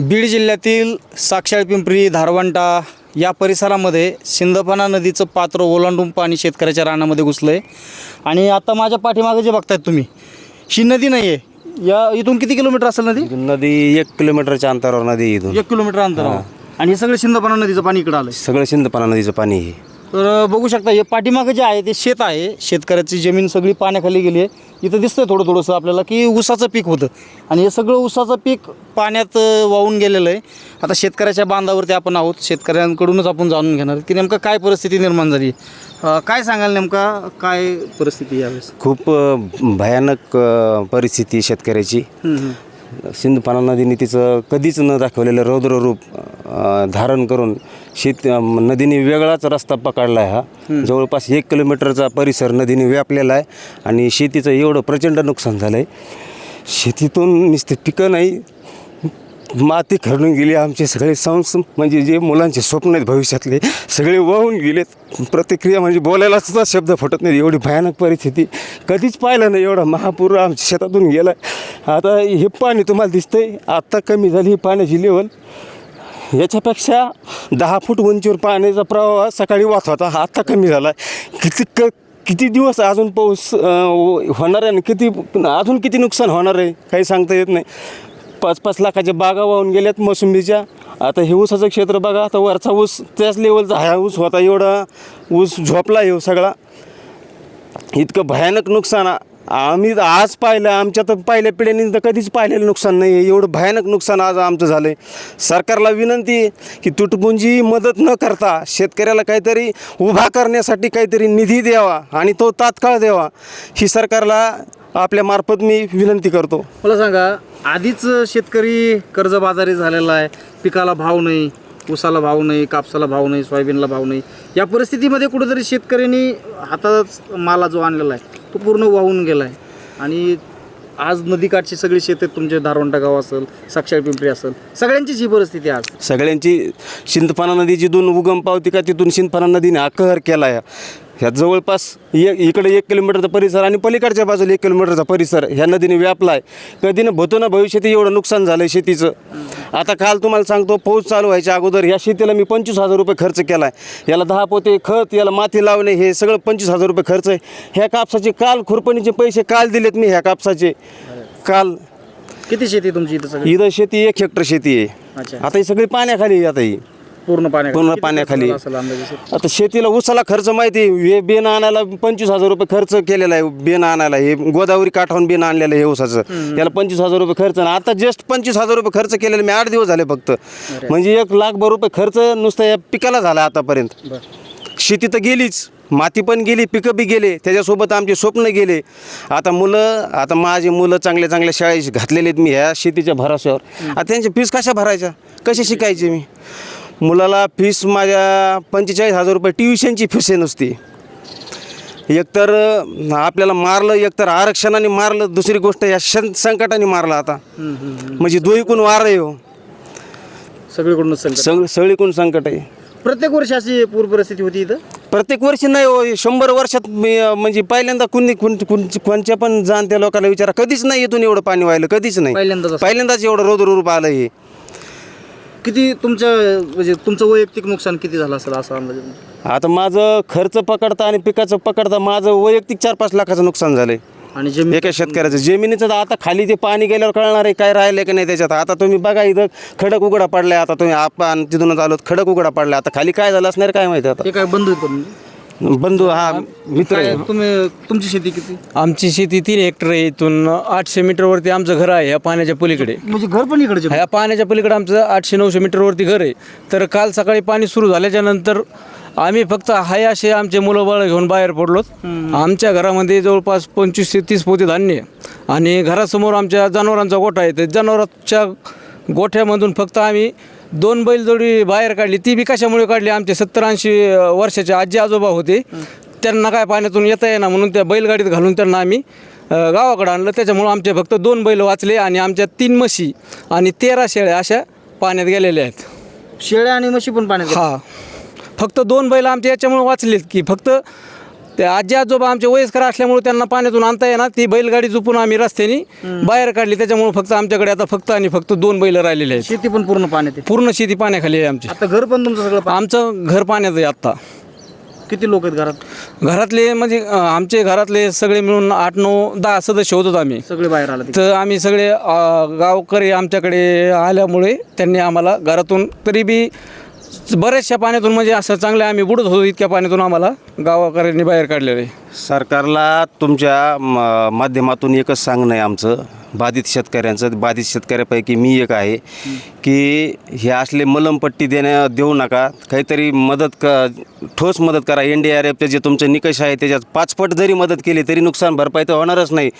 बीड जिल्ह्यातील साक्षाळ पिंपरी धारवंटा या परिसरामध्ये सिंदफणा नदीचं पात्र ओलांडून पाणी शेतकऱ्याच्या रानामध्ये घुसलं आहे आणि आता माझ्या पाठीमागे जे बघतायत तुम्ही ही नदी नाही आहे या इथून किती किलोमीटर असेल नदी? नदी एक किलोमीटरच्या अंतरावर नदी आहे इथून. एक किलोमीटर अंतरावर. आणि हे सगळं सिंदफणा नदीचं पाणी इकडं आलं सगळं सिंदपाना नदीचं पाणी आहे. तर बघू शकता हे पाठीमागं जे आहे ते शेत आहे. शेतकऱ्याची जमीन सगळी पाण्याखाली गेली आहे. इथं दिसतंय थोडं थोडंसं आपल्याला की ऊसाचं पीक होतं. आणि हे सगळं ऊसाचं पीक पाण्यात वाहून गेलेलं आहे. आता शेतकऱ्याच्या बांधावरती आपण आहोत. शेतकऱ्यांकडूनच आपण जाणून घेणार की नेमकं काय परिस्थिती निर्माण झाली काय सांगाल नेमका? काय परिस्थिती यावेळेस? खूप भयानक परिस्थिती शेतकऱ्याची. सिंधपाना नदीने तिचं कधीच न दाखवलेलं रौद्र रूप धारण करून शेत नदीने वेगळाच रस्ता पकडला आहे हा जवळपास एक किलोमीटरचा परिसर नदीने व्यापलेला आहे आणि शेतीचं एवढं प्रचंड नुकसान झालं आहे शेतीतून नुसते पिकं नाही माती खरडून गेली. आमचे सगळे संस म्हणजे जे मुलांचे स्वप्न आहेत भविष्यातले सगळे वाहून गेलेत. प्रतिक्रिया म्हणजे बोलायला सुद्धा शब्द फुटत नाही एवढी भयानक परिस्थिती. कधीच पाहिलं नाही एवढा महापूर आमच्या शेतातून गेला आता हे पाणी तुम्हाला दिसतंय. आत्ता कमी झाली ही पाण्याची लेवल याच्यापेक्षा दहा फूट उंचीवर पाण्याचा प्रवाह सकाळी वाहत होता. हा आत्ता कमी झाला आहे किती क किती दिवस अजून पाऊस होणार आहे आणि किती अजून किती नुकसान होणार आहे काही सांगता येत नाही. पाच पाच लाखाच्या बागा वाहून गेल्यात मोसंबीच्या. आता हे ऊसाचं क्षेत्र बघा आता वरचा ऊस त्याच लेवलचा हा ऊस होता एवढा ऊस झोपला येऊ सगळा. इतकं भयानक नुकसान आम्ही आज पाहिलं आमच्या तर पहिल्या पिढ्यांनी तर कधीच पाहिलेलं नुकसान नाही आहे. एवढं भयानक नुकसान आज आमचं झालं आहे सरकारला विनंती आहे की तुटपुंजी मदत न करता शेतकऱ्याला काहीतरी उभा करण्यासाठी काहीतरी निधी द्यावा आणि तो तात्काळ द्यावा. ही सरकारला आपल्यामार्फत मी विनंती करतो. मला सांगा आधीच शेतकरी कर्जबाजारी झालेला आहे. पिकाला भाव नाही ऊसाला भाव नाही कापसाला भाव नाही सोयाबीनला भाव नाही. या परिस्थितीमध्ये कुठेतरी शेतकऱ्यांनी हातात माला जो आणलेला आहे तो पूर्ण वाहून गेला आहे आणि आज नदीकाठची सगळी शेत आहेत तुमचे धारवंटा गाव असेल साक्षर पिंपरी असेल सगळ्यांचीच ही परिस्थिती आहे आज. सगळ्यांची सिंदपाना नदी जिथून उगम पावती का तिथून सिंदपाना नदीने आकहर केला आहे ह्या जवळपास एक इकडे एक किलोमीटरचा परिसर आणि पलीकडच्या बाजूला एक किलोमीटरचा परिसर ह्या नदीने व्यापला आहे कधी ना भूतो ना भविष्यात एवढं नुकसान झालं आहे शेतीचं. आता काल तुम्हाला सांगतो पाऊस चालू व्हायच्या अगोदर ह्या शेतीला मी पंचवीस हजार रुपये खर्च केला आहे याला दहा पोते खत याला माती लावणे हे सगळं पंचवीस हजार रुपये खर्च आहे. ह्या कापसाचे काल खुरपणीचे पैसे काल दिलेत मी ह्या कापसाचे. काल किती शेती तुमची इथं इथं शेती एक हेक्टर शेती आहे. आता ही सगळी पाण्याखाली आता ही. पूर्ण पाण्या पूर्ण पाण्याखाली. आता शेतीला उसाला खर्च माहिती आहे. हे बेन आणायला पंचवीस हजार रुपये खर्च केलेला आहे. बेन आणायला. हे गोदावरी काठावून बेन आणलेलं आहे हे उसाचं. याला पंचवीस हजार रुपये खर्च आणि आता जस्ट पंचवीस हजार रुपये खर्च केलेले मी आठ दिवस झाले फक्त. म्हणजे एक लाखभर रुपये खर्च नुसतं या पिकाला झाला आतापर्यंत. शेती तर गेलीच. माती पण गेली पिकं बी गेले. त्याच्यासोबत आमचे स्वप्न गेले. आता मुलं आता माझी मुलं चांगल्या चांगल्या शाळेत घातलेले आहेत मी ह्या शेतीच्या भराशावर आता त्यांची फीस कशा भरायच्या? कसे शिकायचे मी? मुलाला फीस माझ्या पंचेचाळीस हजार रुपये ट्युशनची फीस आहे नुसती. एकतर आपल्याला मारलं एकतर आरक्षणाने मारलं दुसरी गोष्ट या शन संकटाने मारलं आता. म्हणजे दोईकून वार आहे हो. सगळीकडूनच संकट. सग सगळीकडून संकट आहे. प्रत्येक वर्षी अशी पूर परिस्थिती होती इथं? प्रत्येक वर्षी नाही हो हे शंभर वर्षात मी अं, म्हणजे पहिल्यांदा कुणी कुण कुण- कोणच्या पण जाणत्या लोकांना विचारा कधीच नाही इथून एवढं पाणी व्हायलं कधीच नाही. पहिल्यांदाच असं. पहिल्यांदाच एवढं रौद्र रूप आलं हे. किती तुमच्या म्हणजे तुमचं वैयक्तिक नुकसान किती झालं असेल असं अंदाजे? आता माझं खर्च पकडता आणि पिकाचं पकडता माझं वैयक्तिक चार पाच लाखाचं नुकसान झालंय. आणि जमीन एका शेतकऱ्याचं. जमिनीचं तर आता खाली ते पाणी गेल्यावर कळणार आहे काय राहिलं की नाही त्याच्यात. आता तुम्ही बघा इथं खडक उघडा पडलाय. आता तुम्ही आपण तिथूनच आलो खडक उघडा पडलाय. आता खाली काय झालं असणार काय माहिती आता. ते काय बंद होतं म्हणजे? बंधू हा मित्र आहे. काय तुम्ही तुमची शेती किती? आमची शेती तीन हेक्टर आहे इथून. आठशे मीटरवरती आमचं घर आहे या पाण्याच्या पलीकडे. म्हणजे घर पण इकडचे? ह्या पाण्याच्या पलीकडे आमचं आठशे नऊशे मीटरवरती घर आहे. तर काल सकाळी पाणी सुरू झाल्याच्यानंतर आम्ही फक्त हाय असे आमचे मुलं बाळ घेऊन बाहेर पडलोत. आमच्या घरामध्ये जवळपास पंचवीस ते तीस पोते धान्य आहे. आणि घरासमोर आमच्या जनावरांचा गोठा आहे. तर जनावरांच्या गोठ्यामधून फक्त आम्ही दोन बैलजोडी बाहेर काढली. ती बी कशामुळे काढली? आमचे सत्तर ऐंशी वर्षाचे आजी आजोबा होते. त्यांना काय पाण्यातून येता येणार म्हणून त्या बैलगाडीत घालून त्यांना आम्ही गावाकडं आणलं. त्याच्यामुळं आमचे फक्त दोन बैल वाचले आणि आमच्या तीन म्हशी आणि तेरा शेळ्या अशा पाण्यात गेलेल्या आहेत. शेळ्या आणि म्हशी पण पाण्यात. हा. फक्त दोन बैल आमच्या याच्यामुळे वाचलेत की फक्त ते आजी आजोबा आमचे वयस्कर असल्यामुळे त्यांना पाण्यातून आणता येणार. ती बैलगाडी झुपून आम्ही रस्त्याने बाहेर काढली. त्याच्यामुळे फक्त आमच्याकडे आता फक्त आणि फक्त दोन बैल राहिलेले आहेत. शेती पण पूर्ण पाण्यात आहे. पूर्ण शेती पाण्याखाली आहे आमची. आता घर पण तुमचं सगळं पा- आमचं घर पाण्यात आहे आत्ता. किती लोक आहेत घरात? घरातले म्हणजे अं, आमचे घरातले सगळे मिळून आठ नऊ दहा सदस्य होतो आम्ही. सगळे बाहेर आले तर आम्ही सगळे अं, गावकरी आमच्याकडे आल्यामुळे त्यांनी आम्हाला घरातून तरी बी बऱ्याचशा पाण्यातून म्हणजे असं चांगलं आम्ही बुडत होतो इतक्या पाण्यातून आम्हाला. गावाकऱ्यांनी बाहेर काढलेलं. आहे सरकारला तुमच्या म- माध्यमातून एकच सांगणं आहे आमचं. बाधित शेतकऱ्यांचं. बाधित शेतकऱ्यापैकी मी एक आहे की हे असले मलमपट्टी देण्या देऊ नका. काहीतरी मदत क ठोस मदत करा. एन डी आर एफचे जे तुमचे निकष आहे त्याच्यात पाचपट जरी मदत केली तरी नुकसान भरपाई तर होणारच नाही.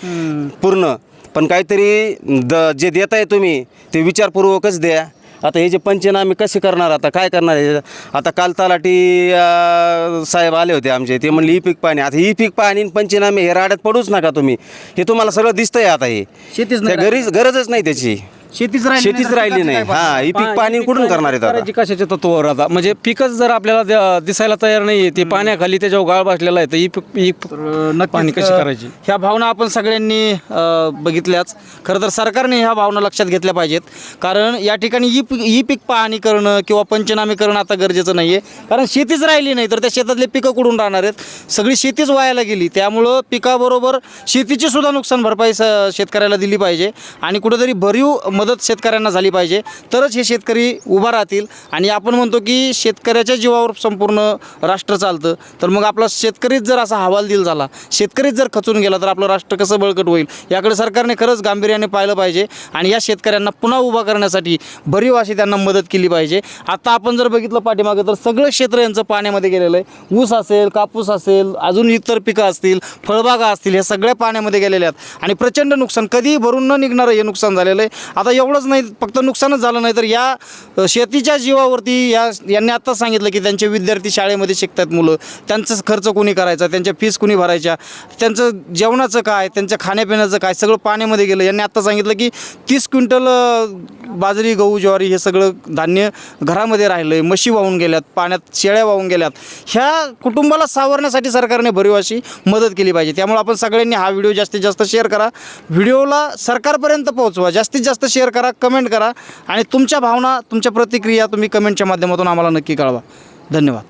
पूर्ण. पण काहीतरी द जे देत आहे तुम्ही ते विचारपूर्वकच द्या. आता हे जे पंचनामे कसे करणार आता? काय करणार आहे आता काल तलाठी अं, साहेब आले होते आमचे. ते म्हणले ई पीक पाणी. आता ई पीक पाणी आणि पंचनामे हे राड्यात पडूच नका तुम्ही. हे तुम्हाला सगळं दिसतंय आता हे. शेतीच त्या नाही. गरीच गरजच नाही त्याची. शेतीच राहिली शेतीच तर राहिली पिकाचं नाही. काय हा ई पीक पाणी कुठून करणार आहेत आता? करायची कशाच्या तत्वावर आता? म्हणजे पिकच जर आपल्याला द्या- दिसायला तयार नाही ते पाण्याखाली त्याच्यावर गाळ बसलेला आहे तर ही पीक- ही पीक- तर नक्कीच पाणी कशी करायची? ह्या भावना आपण सगळ्यांनी अ, बघितल्याच खरं तर सरकारने ह्या भावना लक्षात घेतल्या पाहिजेत. कारण या ठिकाणी ई पीक ई पीक पाहणी करणं किंवा पंचनामे करणं आता गरजेचं नाही आहे कारण शेतीच राहिली नाही तर त्या शेतातले पिकं कुठून राहणार आहेत? सगळी शेतीच वायाला गेली. त्यामुळं पिकाबरोबर शेतीची सुद्धा नुकसान भरपाई स शेतकऱ्याला दिली पाहिजे. आणि कुठेतरी भरीव मदत शेतकऱ्यांना झाली पाहिजे. तरच हे शेतकरी उभा राहतील. आणि आपण म्हणतो की शेतकऱ्याच्या जीवावर संपूर्ण राष्ट्र चालतं. तर मग आपला शेतकरीच जर असा हवालदिल झाला शेतकरीच जर खचून गेला तर आपलं राष्ट्र कसं बळकट होईल? याकडे सरकारने खरंच गांभीर्याने पाहिलं पाहिजे. आणि या शेतकऱ्यांना पुन्हा उभा करण्यासाठी भरीव अशी त्यांना मदत केली पाहिजे. आता आपण जर बघितलं पाठीमागं तर सगळं क्षेत्र यांचं पाण्यामध्ये गेलेलं आहे. ऊस असेल कापूस असेल अजून इतर पिकं असतील फळबागा असतील हे सगळ्या पाण्यामध्ये गेलेल्या आहेत. आणि प्रचंड नुकसान कधीही भरून न निघणारं हे नुकसान झालेलं आहे. आता एवढंच नाही फक्त नुकसानच झालं नाही तर या शेतीच्या जीवावरती या यांनी आत्ताच सांगितलं की त्यांचे विद्यार्थी शाळेमध्ये शिकतात मुलं. त्यांचं खर्च कोणी करायचा? त्यांच्या फीस कोणी भरायच्या? त्यांचं जेवणाचं काय? त्यांच्या खाण्यापिण्याचं काय? सगळं पाण्यामध्ये गेलं. यांनी आत्ता सांगितलं की तीस क्विंटल बाजरी गहू ज्वारी हे सगळं धान्य घरामध्ये राहिलं आहे म्हशी वाहून गेल्यात पाण्यात शेळ्या वाहून गेल्यात. ह्या कुटुंबाला सावरण्यासाठी सरकारने भरीव अशी मदत केली पाहिजे. त्यामुळे आपण सगळ्यांनी हा व्हिडिओ जास्तीत जास्त शेअर करा. व्हिडिओला सरकारपर्यंत पोहोचवा. जास्तीत जास्त शेअर शेअर करा कमेंट करा आणि तुमच्या भावना तुमच्या प्रतिक्रिया तुम्ही कमेंटच्या माध्यमातून आम्हाला नक्की कळवा. धन्यवाद.